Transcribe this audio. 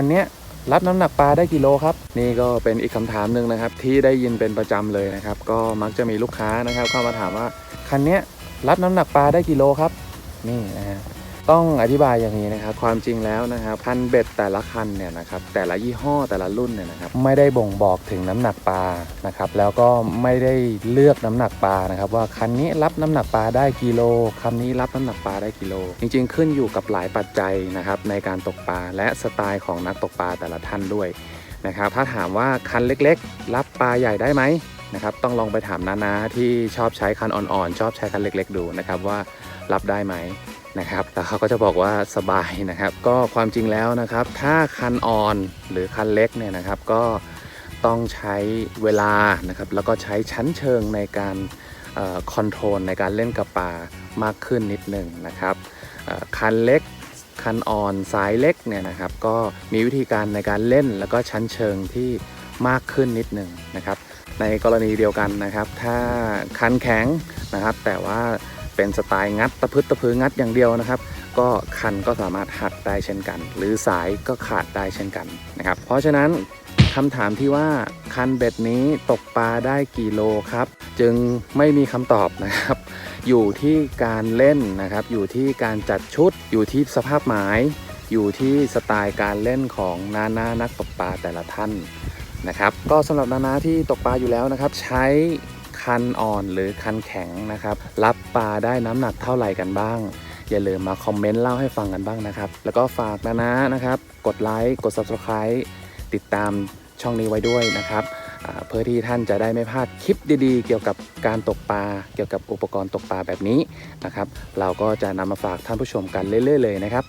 คันนี้รับน้ำหนักปลาได้กี่โลครับ นี่ก็เป็นอีกคำถามหนึ่งนะครับ ที่ได้ยินเป็นประจำเลยนะครับ ก็มักจะมีลูกค้านะครับ เข้ามาถามว่าคันนี้รับน้ำหนักปลาได้กี่โลครับ นี่นะฮะ ต้องอธิบายอย่างนี้นะครับความจริงแล้วนะครับคันเบ็ดแต่ละคันเนี่ยนะครับแต่ละยี่ห้อแต่ละรุ่นเนี่ยนะครับไม่ได้บ่งบอกถึงน้ำหนักปลานะครับแล้วก็ไม่ได้เลือกน้ำหนักปลานะครับว่าคันนี้รับน้ำหนักปลาได้กิโลคันนี้รับน้ำหนักปลาได้กิโล จริงๆ ขึ้นอยู่กับหลายปัจจัยนะครับในการตกปลาและสไตล์ของนักตกปลาแต่ละท่านด้วยนะครับถ้าถามว่าคันเล็ก ๆ รับปลาใหญ่ได้ไหม นะครับต้องลองไปถามนาๆที่ชอบใช้คันอ่อนๆ ชอบใช้คันเล็กๆ ดูนะครับว่ารับได้ไหมนะครับแล้วเขาก็จะบอกว่าสบายนะครับ ก็ความจริงแล้วนะครับ ถ้าคันอ่อนหรือคันเล็กเนี่ยนะครับก็ต้องใช้เวลานะครับแล้วก็ใช้ชั้นเชิงในการคอนโทรลในการเล่นกับปลามากขึ้นนิดหนึ่งนะครับคันเล็กคันอ่อนสายเล็กเนี่ยนะครับ ก็มีวิธีการในการเล่นแล้วก็ชั้นเชิงที่มากขึ้นนิดหนึ่งนะครับ ในกรณีเดียวกันนะครับ ถ้าคันแข็งนะครับ แต่ว่าเป็นสไตล์งัดตะพึดตะพืองัดอย่างเดียวนะครับ ก็คันก็สามารถหักได้เช่นกัน หรือสายก็ขาดได้เช่นกันนะครับ เพราะฉะนั้นคำถามที่ว่าคันเบ็ดนี้ตกปลาได้กี่โลครับ จึงไม่มีคำตอบนะครับ อยู่ที่การเล่นนะครับ อยู่ที่การจัดชุด อยู่ที่สภาพหมาย อยู่ที่สไตล์การเล่นของนานานักตกปลาแต่ละท่าน นะครับ ก็สำหรับนานาที่ตกปลาอยู่แล้วนะครับ ใช้คันอ่อนหรือคันแข็งนะครับ รับปลาได้น้ำหนักเท่าไหร่กันบ้าง อย่าลืมมาคอมเมนต์เล่าให้ฟังกันบ้างนะครับ แล้วก็ฝากนานานะครับ กดไลค์กด Subscribe ติดตามช่องนี้ไว้ด้วยนะครับเพื่อที่ท่านจะได้ไม่พลาดคลิปดีๆ เกี่ยวกับการตกปลา เกี่ยวกับอุปกรณ์ตกปลาแบบนี้นะครับ เราก็จะนำมาฝากท่านผู้ชมกันเรื่อยๆเลยนะครับ